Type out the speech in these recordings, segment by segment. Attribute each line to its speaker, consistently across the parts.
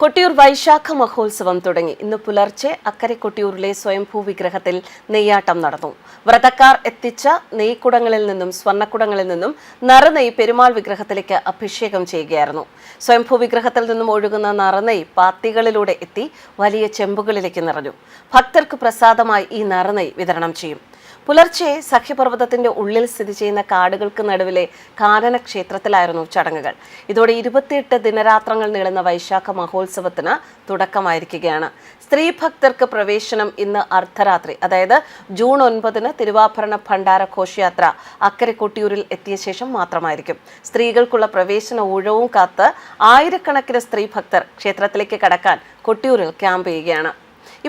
Speaker 1: കൊട്ടിയൂർ വൈശാഖ മഹോത്സവം തുടങ്ങി. ഇന്ന് പുലർച്ചെ അക്കരെ കൊട്ടിയൂരിലെ സ്വയംഭൂ വിഗ്രഹത്തിൽ നെയ്യാട്ടം നടന്നു. വ്രതക്കാർ എത്തിച്ച നെയ്ക്കുടങ്ങളിൽ നിന്നും സ്വർണക്കുടങ്ങളിൽ നിന്നും നറുനെയ് പെരുമാൾ വിഗ്രഹത്തിലേക്ക് അഭിഷേകം ചെയ്യുകയായിരുന്നു. സ്വയംഭൂ വിഗ്രഹത്തിൽ നിന്നും ഒഴുകുന്ന നറുനെയ് പാത്തികളിലൂടെ എത്തി വലിയ ചെമ്പുകളിലേക്ക് നിറഞ്ഞു. ഭക്തർക്ക് പ്രസാദമായി ഈ നറുനെയ് വിതരണം ചെയ്യും. പുലർച്ചെ സഖ്യപർവതത്തിന്റെ ഉള്ളിൽ സ്ഥിതി ചെയ്യുന്ന കാടുകൾക്ക് നടുവിലെ കാനന ക്ഷേത്രത്തിലായിരുന്നു ചടങ്ങുകൾ. ഇതോടെ ഇരുപത്തിയെട്ട് ദിനരാത്രങ്ങൾ നീളുന്ന വൈശാഖ മഹോത്സവത്തിന് തുടക്കമായിരിക്കുകയാണ്. സ്ത്രീ ഭക്തർക്ക് പ്രവേശനം ഇന്ന് അർദ്ധരാത്രി അതായത് ജൂൺ ഒൻപതിന് തിരുവാഭരണ ഭണ്ഡാര ഘോഷയാത്ര അക്കരെ കൊട്ടിയൂരിൽ എത്തിയ ശേഷം മാത്രമായിരിക്കും. സ്ത്രീകൾക്കുള്ള പ്രവേശന ഊഴവും കാത്ത് ആയിരക്കണക്കിന് സ്ത്രീ ഭക്തർ ക്ഷേത്രത്തിലേക്ക് കടക്കാൻ കൊട്ടിയൂരിൽ ക്യാമ്പ് ചെയ്യുകയാണ്.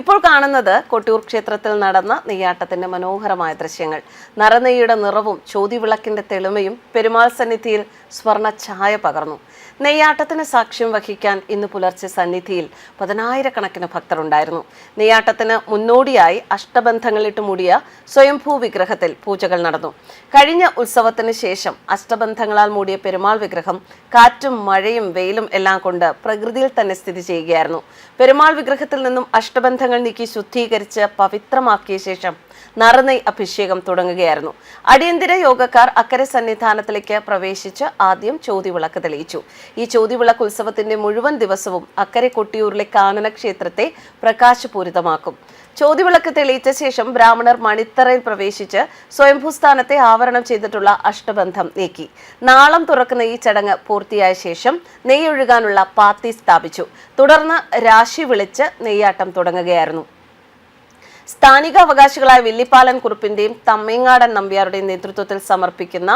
Speaker 1: ഇപ്പോൾ കാണുന്നത് കൊട്ടിയൂർ ക്ഷേത്രത്തിൽ നടന്ന നെയ്യാട്ടത്തിന്റെ മനോഹരമായ ദൃശ്യങ്ങൾ. നരനെയ്യുടെ നിറവും ചോതിവിളക്കിന്റെ തെളിമയും പെരുമാൾ സന്നിധിയിൽ സ്വർണ ഛായ പകർന്നു. നെയ്യാട്ടത്തിന് സാക്ഷ്യം വഹിക്കാൻ ഇന്ന് പുലർച്ചെ സന്നിധിയിൽ പതിനായിരക്കണക്കിന് ഭക്തരുണ്ടായിരുന്നു നെയ്യാട്ടത്തിന് മുന്നോടിയായി അഷ്ടബന്ധങ്ങളിട്ട് മൂടിയ സ്വയംഭൂ വിഗ്രഹത്തിൽ പൂജകൾ നടന്നു. കഴിഞ്ഞ ഉത്സവത്തിന് ശേഷം അഷ്ടബന്ധങ്ങളാൽ മൂടിയ പെരുമാൾ വിഗ്രഹം കാറ്റും മഴയും വെയിലും എല്ലാം കൊണ്ട് പ്രകൃതിയിൽ തന്നെ സ്ഥിതി ചെയ്യുകയായിരുന്നു. പെരുമാൾ വിഗ്രഹത്തിൽ നിന്നും അഷ്ടബന്ധങ്ങൾ നീക്കി ശുദ്ധീകരിച്ച് പവിത്രമാക്കിയ ശേഷം നറുനൈ അഭിഷേകം തുടങ്ങുകയായിരുന്നു. അടിയന്തര യോഗക്കാർ അക്കരെ സന്നിധാനത്തിലേക്ക് പ്രവേശിച്ച് ആദ്യം ചോതിവിളക്ക് തെളിയിച്ചു. ഈ ചോതിവിളക്ക് ഉത്സവത്തിന്റെ മുഴുവൻ ദിവസവും അക്കരെ കൊട്ടിയൂരിലെ കാനന ക്ഷേത്രത്തെ പ്രകാശപൂരിതമാക്കും. ചോതിവിളക്ക് തെളിയിച്ച ശേഷം ബ്രാഹ്മണർ മണിത്തറയിൽ പ്രവേശിച്ച് സ്വയംഭൂസ്ഥാനത്തെ ആവരണം ചെയ്തിട്ടുള്ള അഷ്ടബന്ധം നീക്കി. നാളം തുറക്കുന്ന ഈ ചടങ്ങ് പൂർത്തിയായ ശേഷം നെയ്യൊഴുകാനുള്ള പാത്തി സ്ഥാപിച്ചു. തുടർന്ന് രാശി വിളിച്ച് നെയ്യാട്ടം തുടങ്ങുകയായിരുന്നു. governo. സ്ഥാനിക അവകാശികളായ വില്ലിപ്പാലൻ കുറുപ്പിന്റെയും തമ്മേങ്ങാടൻ നമ്പ്യാരുടെയും നേതൃത്വത്തിൽ സമർപ്പിക്കുന്ന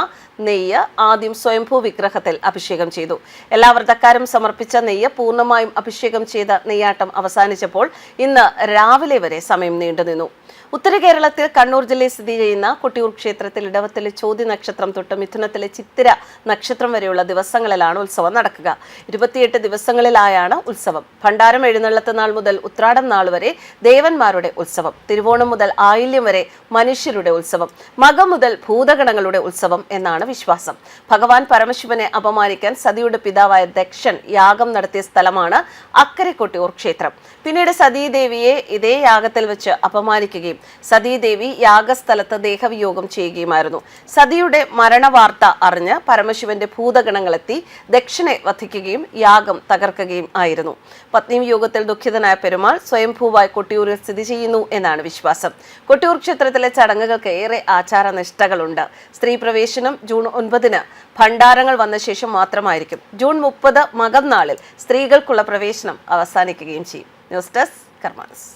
Speaker 1: നെയ്യ് ആദ്യം സ്വയംഭൂ വിഗ്രഹത്തിൽ അഭിഷേകം ചെയ്തു. എല്ലാ വ്രതക്കാരും സമർപ്പിച്ച നെയ്യ് പൂർണമായും അഭിഷേകം ചെയ്ത നെയ്യാട്ടം അവസാനിച്ചപ്പോൾ ഇന്ന് രാവിലെ വരെ സമയം നീണ്ടുനിന്നു ഉത്തര കേരളത്തിൽ കണ്ണൂർ ജില്ലയിൽ സ്ഥിതി ചെയ്യുന്ന കൊട്ടിയൂർ ക്ഷേത്രത്തിൽ ഇടവത്തിലെ ചോദ്യ നക്ഷത്രം തൊട്ട് മിഥുനത്തിലെ ചിത്തിര നക്ഷത്രം വരെയുള്ള ദിവസങ്ങളിലാണ് ഉത്സവം നടക്കുക. ഇരുപത്തിയെട്ട് ദിവസങ്ങളിലായാണ് ഉത്സവം. ഭണ്ഡാരം എഴുന്നള്ളത്ത് നാൾ മുതൽ ഉത്രാടം നാൾ വരെ ദേവന്മാരുടെ ഉത്സവം. തിരുവോണം മുതൽ ആയില്യം വരെ മനുഷ്യരുടെ ഉത്സവം മകം മുതൽ ഭൂതഗണങ്ങളുടെ ഉത്സവം എന്നാണ് വിശ്വാസം. ഭഗവാൻ പരമശിവനെ അപമാനിക്കാൻ സതിയുടെ പിതാവായ ദക്ഷൻ യാഗം നടത്തിയ സ്ഥലമാണ് അക്കരക്കൊട്ടിയൂർ ക്ഷേത്രം പിന്നീട് സതീദേവിയെ ഇതേ യാഗത്തിൽ വെച്ച് അപമാനിക്കുകയും സതീദേവി യാഗസ്ഥലത്ത് ദേഹവിയോഗം ചെയ്യുകയുമായിരുന്നു. സതിയുടെ മരണവാർത്ത അറിഞ്ഞ് പരമശിവന്റെ ഭൂതഗണങ്ങളെത്തി ദക്ഷിണെ വധിക്കുകയും യാഗം തകർക്കുകയും ആയിരുന്നു. പത്നി യോഗത്തിൽ ദുഃഖിതനായ പെരുമാൾ സ്വയംഭൂവായി കൊട്ടിയൂരിൽ സ്ഥിതി ചെയ്യുന്നു എന്നാണ് വിശ്വാസം. കൊട്ടിയൂർ ക്ഷേത്രത്തിലെ ചടങ്ങുകൾക്ക് ഏറെ ആചാരനിഷ്ഠകളുണ്ട്. സ്ത്രീ പ്രവേശനം ജൂൺ ഒൻപതിന് ഭണ്ഡാരങ്ങൾ വന്ന ശേഷം മാത്രമായിരിക്കും. ജൂൺ മുപ്പത് മകം നാളിൽ സ്ത്രീകൾക്കുള്ള പ്രവേശനം അവസാനിക്കുകയും ചെയ്യും. News desk കർമാനസ്.